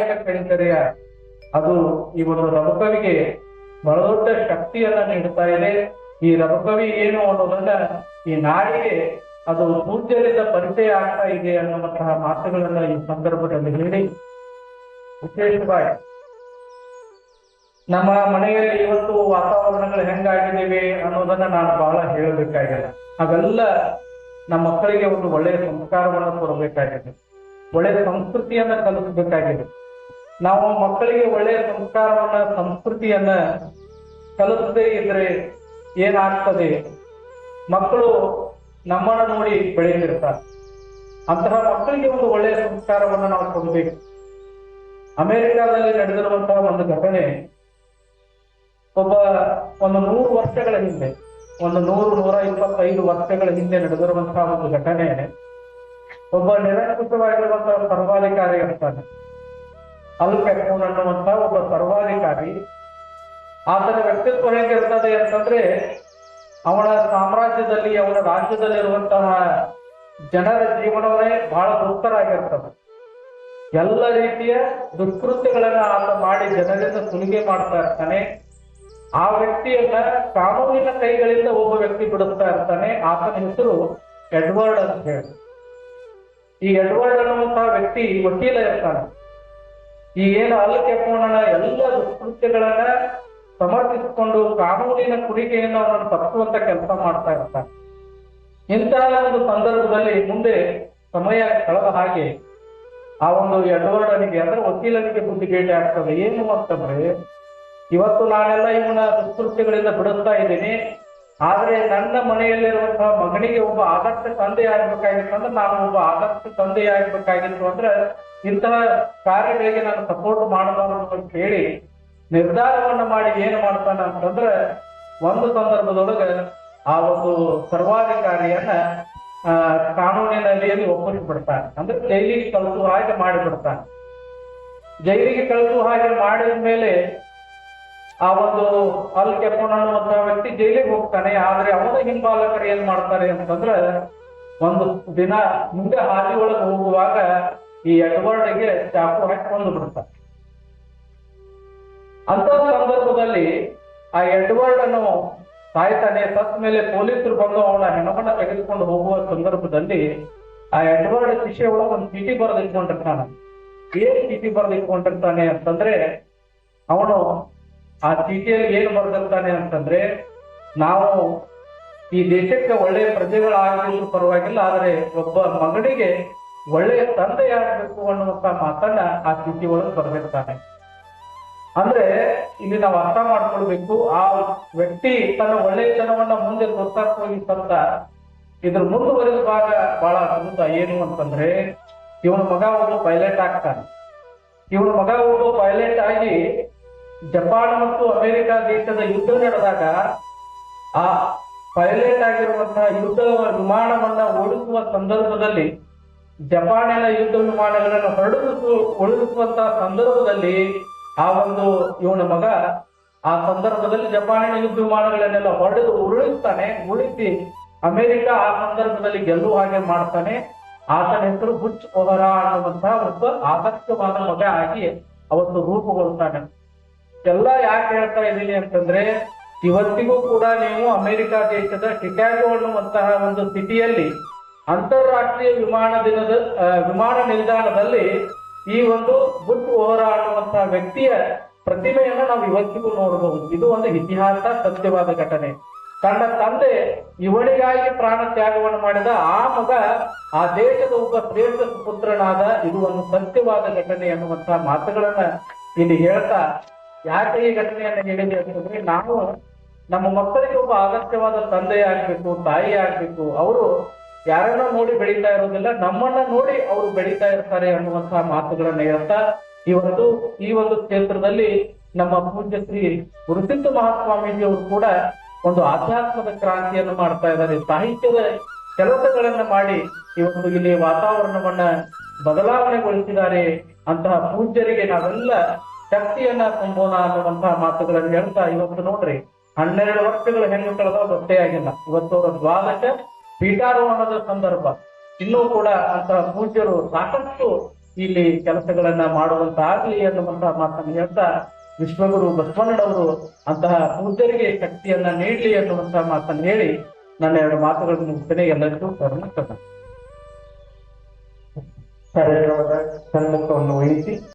ಕೈಂಕರ್ಯ ಅದು ಈ ಒಂದು ರಬಕವಿಗೆ ಬಹಳ ದೊಡ್ಡ ಶಕ್ತಿಯನ್ನ ನೀಡುತ್ತಾ ಇದೆ. ಈ ರಬಕವಿ ಏನು ಅನ್ನೋದನ್ನ ಈ ನಾಡಿಗೆ ಅದು ಪೂಜ್ಯರಿಂದ ಪರಿಚಯ ಆಗ್ತಾ ಇದೆ ಅನ್ನುವಂತಹ ಮಾತುಗಳನ್ನ ಈ ಸಂದರ್ಭದಲ್ಲಿ ಹೇಳಿ ವಿಶೇಷವಾಗಿ ನಮ್ಮ ಮನೆಯಲ್ಲಿ ಇವತ್ತು ವಾತಾವರಣಗಳು ಹೆಂಗಾಗಿದ್ದೇವೆ ಅನ್ನೋದನ್ನ ನಾನು ಬಹಳ ಹೇಳಬೇಕಾಗಿಲ್ಲ. ಅವೆಲ್ಲ ನಮ್ಮ ಮಕ್ಕಳಿಗೆ ಒಂದು ಒಳ್ಳೆಯ ಸಂಸ್ಕಾರವನ್ನು ಕೊಡಬೇಕಾಗಿದೆ. ಒಳ್ಳೆಯ ಸಂಸ್ಕೃತಿಯನ್ನ ಕಲಿಸಬೇಕಾಗಿದೆ. ನಾವು ಮಕ್ಕಳಿಗೆ ಒಳ್ಳೆಯ ಸಂಸ್ಕಾರವನ್ನ, ಸಂಸ್ಕೃತಿಯನ್ನ ಕಲಿಸದೇ ಇದ್ರೆ ಏನಾಗ್ತದೆ? ಮಕ್ಕಳು ನಮ್ಮನ್ನ ನೋಡಿ ಬೆಳೆದಿರ್ತಾರೆ ಅಂತಹ ಮಕ್ಕಳಿಗೆ ಒಂದು ಒಳ್ಳೆಯ ಸಂಸ್ಕಾರವನ್ನು ನಾವು ಕೊಡಬೇಕು. ಅಮೆರಿಕಾದಲ್ಲಿ ನಡೆದಿರುವಂತಹ ಒಂದು ಘಟನೆ, ಒಬ್ಬ ಒಂದು ನೂರು ವರ್ಷಗಳ ಹಿಂದೆ, ಒಂದು ನೂರು ನೂರ ಇಪ್ಪತ್ತೈದು ವರ್ಷಗಳ ಹಿಂದೆ ನಡೆದಿರುವಂತಹ ಒಂದು ಘಟನೆ, ಒಬ್ಬ ನಿರಂಕುಶವಾಗಿರುವಂತಹ ಸರ್ವಾಧಿಕಾರಿ ಇರ್ತಾನೆ. ಅಲ್ ಕೆಪೋನ್ ಅನ್ನುವಂತಹ ಒಬ್ಬ ಸರ್ವಾಧಿಕಾರಿ. ಆತನ ವ್ಯಕ್ತಿತ್ವ ಹೇಗಿರ್ತದೆ ಅಂತಂದ್ರೆ ಅವನ ಸಾಮ್ರಾಜ್ಯದಲ್ಲಿ, ಅವನ ರಾಜ್ಯದಲ್ಲಿರುವಂತಹ ಜನರ ಜೀವನವೇ ಬಹಳ ದುಃಖರಾಗಿರ್ತದೆ ಎಲ್ಲ ರೀತಿಯ ದುಷ್ಕೃತ್ಯಗಳನ್ನ ಆತ ಮಾಡಿ ಜನರಿಂದ ಸುಲಿಗೆ ಮಾಡ್ತಾ ಇರ್ತಾನೆ. ಆ ವ್ಯಕ್ತಿಯನ್ನ ಕಾನೂನಿನ ಕೈಗಳಿಂದ ಒಬ್ಬ ವ್ಯಕ್ತಿ ಬಿಡುತ್ತಾ ಇರ್ತಾನೆ. ಆತನ ಹೆಸರು ಎಡ್ವರ್ಡ್ ಅಂತ ಹೇಳಿ. ಈ ಎಡ್ವರ್ಡ್ ಅನ್ನುವಂತಹ ವ್ಯಕ್ತಿ ವಕೀಲ ಇರ್ತಾನೆ. ಈ ಏನು ಅಲ್ಲಕ್ಕೆ ಕೆಪೋನನ ಎಲ್ಲ ದುಷ್ಕೃತ್ಯಗಳನ್ನ ಸಮರ್ಥಿಸಿಕೊಂಡು ಕಾನೂನಿನ ಕುರಿಗೆಯನ್ನು ಅವನನ್ನು ತಪ್ಪುವಂತ ಕೆಲಸ ಮಾಡ್ತಾ ಇರ್ತಾನೆ ಇಂತಹ ಒಂದು ಸಂದರ್ಭದಲ್ಲಿ ಮುಂದೆ ಸಮಯ ಕಳೆದ ಹಾಗೆ ಆ ಒಂದು ಎಡವರ್ಡನಿಗೆ ಅಂದ್ರೆ ವಕೀಲನಿಗೆ ಬುದ್ಧಿಗೇಟೆ ಆಗ್ತದೆ. ಏನು ಅಂತಂದ್ರೆ, ಇವತ್ತು ನಾನೆಲ್ಲ ಇವನ ದುಷ್ಕೃತ್ಯಗಳಿಂದ ಬಿಡುತ್ತಾ ಇದ್ದೀನಿ. ಆದ್ರೆ ನನ್ನ ಮನೆಯಲ್ಲಿರುವಂತಹ ಮಗನಿಗೆ ಒಬ್ಬ ಆದರ್ಶ ತಂದೆ ಆಗ್ಬೇಕಾಗಿತ್ತು ಅಂದ್ರೆ ನಾನು ಒಬ್ಬ ಆದರ್ಶ ತಂದೆ ಆಗ್ಬೇಕಾಗಿತ್ತು ಅಂದ್ರೆ ಇಂತಹ ಕಾರ್ಯಗಳಿಗೆ ನಾನು ಸಪೋರ್ಟ್ ಮಾಡಬಾರದು ಅಂತ ಹೇಳಿ ನಿರ್ಧಾರವನ್ನ ಮಾಡಿ ಏನು ಮಾಡ್ತಾನೆ ಅಂತಂದ್ರೆ ಒಂದು ಸಂದರ್ಭದೊಳಗೆ ಆ ಒಂದು ಸರ್ವಾಧಿಕಾರಿಯನ್ನ, ಆ ಕಾನೂನಿನ ಅಡಿಯಲ್ಲಿ ಒಪ್ಪಿಸ್ಬಿಡ್ತಾನೆ ಅಂದ್ರೆ ಜೈಲಿಗೆ ಕಳಿಸುವ ಹಾಗೆ ಮಾಡಿಬಿಡ್ತಾನೆ. ಜೈಲಿಗೆ ಕಳಿಸುವ ಹಾಗೆ ಮಾಡಿದ ಮೇಲೆ ಆ ಒಂದು ಅಲ್ ಕೆಪೋನ್ ಅನ್ನುವಂತಹ ವ್ಯಕ್ತಿ ಜೈಲಿಗೆ ಹೋಗ್ತಾನೆ, ಆದ್ರೆ ಅವನ ಹಿಂಬಾಲಕರು ಏನ್ ಮಾಡ್ತಾರೆ ಅಂತಂದ್ರೆ, ಒಂದು ದಿನ ಮುಂದೆ ಹಾದಿ ಒಳಗೆ ಹೋಗುವಾಗ ಈ ಎಡ್ವರ್ಡ್ಗೆ ಚಾಕು ಹಾಕಿ ಬಿಡ್ತಾರೆ. ಅಂತ ಸಂದರ್ಭದಲ್ಲಿ ಆ ಎಡ್ವರ್ಡ್ ಅನ್ನು ಸಾಯ್ತಾನೆ, ಸತ್ ಮೇಲೆ ಪೊಲೀಸರು ಬಂದು ಅವನ ಹೆಣವನ್ನ ತೆಗೆದುಕೊಂಡು ಹೋಗುವ ಸಂದರ್ಭದಲ್ಲಿ ಆ ಎಡ್ವರ್ಡ್ ಶಿಷ್ಯ ಒಳಗೆ ಒಂದು ಚೀಟಿ ಬರೆದು ಇಟ್ಕೊಂಡಿರ್ತಾನೆ ಏನ್ ಚೀಟಿ ಬರೆದಿಟ್ಕೊಂಡಿರ್ತಾನೆ ಅಂತಂದ್ರೆ, ಅವನು ಆ ಚೀಟಿಯಲ್ಲಿ ಏನು ಬರ್ದಿರ್ತಾನೆ ಅಂತಂದ್ರೆ, ನಾವು ಈ ದೇಶಕ್ಕೆ ಒಳ್ಳೆಯ ಪ್ರಜೆಗಳಾಗಿದ್ರು ಪರವಾಗಿಲ್ಲ, ಆದರೆ ಒಬ್ಬ ಮಗನಿಗೆ ಒಳ್ಳೆಯ ತಂದೆಯಾಗಬೇಕು ಅನ್ನುವಂತ ಮಾತನ್ನ ಆ ಚೀಟಿ ಒಳಗೆ ಬರ್ದಿರ್ತಾನೆ. ಅಂದ್ರೆ ಇಲ್ಲಿ ನಾವು ಅರ್ಥ ಮಾಡ್ಕೊಳ್ಬೇಕು, ಆ ವ್ಯಕ್ತಿ ತನ್ನ ಒಳ್ಳೆಯತನವನ್ನ ಮುಂದೆ ತೋರ್ಸಕ್ ಹೋಗಿ ಸತ್ತ ಇದ್ರ ಮುಂದುವರೆದ ಭಾಗ ಬಹಳ ಅದ್ಭುತ. ಏನು ಅಂತಂದ್ರೆ, ಇವನ ಮಗ ಒಬ್ಬ ಪೈಲಟ್ ಆಗ್ತಾನೆ. ಇವನ ಮಗ ಒಬ್ಬ ಪೈಲಟ್ ಆಗಿ ಜಪಾನ್ ಮತ್ತು ಅಮೆರಿಕ ದೇಶದ ಯುದ್ಧ ನಡೆದಾಗ ಆ ಪೈಲಟ್ ಆಗಿರುವಂತಹ ಯುದ್ಧ ವಿಮಾನವನ್ನ ಓಡಿಸುವ ಸಂದರ್ಭದಲ್ಲಿ ಜಪಾನಿನ ಯುದ್ಧ ವಿಮಾನಗಳನ್ನು ಹೊರಡಿಸು ಉಳಿಸುವಂತಹ ಸಂದರ್ಭದಲ್ಲಿ ಆ ಒಂದು ಇವನ ಮಗ ಆ ಸಂದರ್ಭದಲ್ಲಿ ಜಪಾನಿನ ಯುದ್ಧ ವಿಮಾನಗಳನ್ನೆಲ್ಲ ಹೊಡೆದು ಉರುಳಿಸ್ತಾನೆ ಉಳಿಸಿ ಅಮೆರಿಕ ಆ ಸಂದರ್ಭದಲ್ಲಿ ಗೆಲ್ಲುವ ಹಾಗೆ ಮಾಡ್ತಾನೆ. ಆತನ ಹೆಸರು ಬುಚ್ ಒಹರಾ ಅನ್ನುವಂತಹ ಒಬ್ಬ ಆಸಕ್ತವಾದ ಮಗ ಆಗಿ ಅವತ್ತು ರೂಪುಗೊಳ್ತಾನೆ. ಎಲ್ಲ ಯಾಕೆ ಹೇಳ್ತಾ ಇದ್ದೀನಿ ಅಂತಂದ್ರೆ, ಇವತ್ತಿಗೂ ಕೂಡ ನೀವು ಅಮೆರಿಕ ದೇಶದ ಶಿಕಾಗೋ ಅನ್ನುವಂತಹ ಒಂದು ಸಿಟಿಯಲ್ಲಿ ಅಂತಾರಾಷ್ಟ್ರೀಯ ವಿಮಾನ ದಿನದ ವಿಮಾನ ನಿಲ್ದಾಣದಲ್ಲಿ ಈ ಒಂದು ಬುಟ್ ಓಹರಾ ಅನ್ನುವಂತಹ ವ್ಯಕ್ತಿಯ ಪ್ರತಿಮೆಯನ್ನು ನಾವು ಇವತ್ತಿಗೂ ನೋಡಬಹುದು ಇದು ಒಂದು ಇತಿಹಾಸ, ಸತ್ಯವಾದ ಘಟನೆ. ತನ್ನ ತಂದೆ ಇವಳಿಗಾಗಿ ಪ್ರಾಣ ತ್ಯಾಗವನ್ನು ಮಾಡಿದ ಆ ಮಗ ಆ ದೇಶದ ಒಬ್ಬ ಶ್ರೇಷ್ಠ ಪುತ್ರನಾದ ಇದು ಒಂದು ಸತ್ಯವಾದ ಘಟನೆ ಅನ್ನುವಂತಹ ಮಾತುಗಳನ್ನ ಇಲ್ಲಿ ಹೇಳ್ತಾ ಯಾಕೆ ಈ ಘಟನೆಯನ್ನ ಹೇಳಿದೆ ಅಂತಂದ್ರೆ ನಾವು ನಮ್ಮ ಮಕ್ಕಳಿಗೆ ಒಬ್ಬ ಅಗತ್ಯವಾದ ತಂದೆ ಆಗ್ಬೇಕು ತಾಯಿ ಆಗ್ಬೇಕು, ಅವರು ಯಾರನ್ನ ನೋಡಿ ಬೆಳೀತಾ ಇರೋದಿಲ್ಲ, ನಮ್ಮನ್ನ ನೋಡಿ ಅವರು ಬೆಳೀತಾ ಇರ್ತಾರೆ ಅನ್ನುವಂತಹ ಮಾತುಗಳನ್ನ ಹೇಳ್ತಾ ಇವತ್ತು ಈ ಒಂದು ಕ್ಷೇತ್ರದಲ್ಲಿ ನಮ್ಮ ಪೂಜ್ಯ ಶ್ರೀ ಗುರುಸಿದ್ಧ ಮಹಾಸ್ವಾಮೀಜಿ ಅವರು ಕೂಡ ಒಂದು ಆಧ್ಯಾತ್ಮದ ಕ್ರಾಂತಿಯನ್ನು ಮಾಡ್ತಾ ಇದ್ದಾರೆ. ಸಾಹಿತ್ಯದ ಕೆಲಸಗಳನ್ನ ಮಾಡಿ ಇವತ್ತು ಇಲ್ಲಿ ವಾತಾವರಣವನ್ನ ಬದಲಾವಣೆಗೊಳಿಸಿದ್ದಾರೆ ಅಂತಹ ಪೂಜ್ಯರಿಗೆ ನಾವೆಲ್ಲ ಶಕ್ತಿಯನ್ನ ತುಂಬೋಣ ಅನ್ನುವಂತಹ ಮಾತುಗಳನ್ನು ಹೇಳ್ತಾ ಇವತ್ತು ನೋಡ್ರಿ. ಹನ್ನೆರಡು ವರ್ಷಗಳು ಹೆಣ್ಣು ಕಳೆದ ಗೊತ್ತೇ ಆಗಿಲ್ಲ. ಇವತ್ತು ಅವರ ದ್ವಾದಶ ಪೀಠಾರೋಹಣದ ಸಂದರ್ಭ. ಇನ್ನೂ ಕೂಡ ಅಂತಹ ಪೂಜ್ಯರು ಸಾಕಷ್ಟು ಇಲ್ಲಿ ಕೆಲಸಗಳನ್ನ ಮಾಡುವಂತಾಗ್ಲಿ ಅನ್ನುವಂತಹ ಮಾತನ್ನು ಹೇಳ್ತಾ ವಿಶ್ವಗುರು ಬಸವಣ್ಣನವರು ಅಂತಹ ಪೂಜ್ಯರಿಗೆ ಶಕ್ತಿಯನ್ನ ನೀಡಲಿ ಅನ್ನುವಂತಹ ಮಾತನ್ನು ಹೇಳಿ ನನ್ನ ಎರಡು ಮಾತುಗಳನ್ನು ಮುಗಿಸ್ತೇನೆ. ಎಲ್ಲರಿಗೂ ಕರ್ನಾಟಕ ಕಾರ್ಯಕ್ರಮದ ಸಣ್ಣ ವಹಿಸಿ.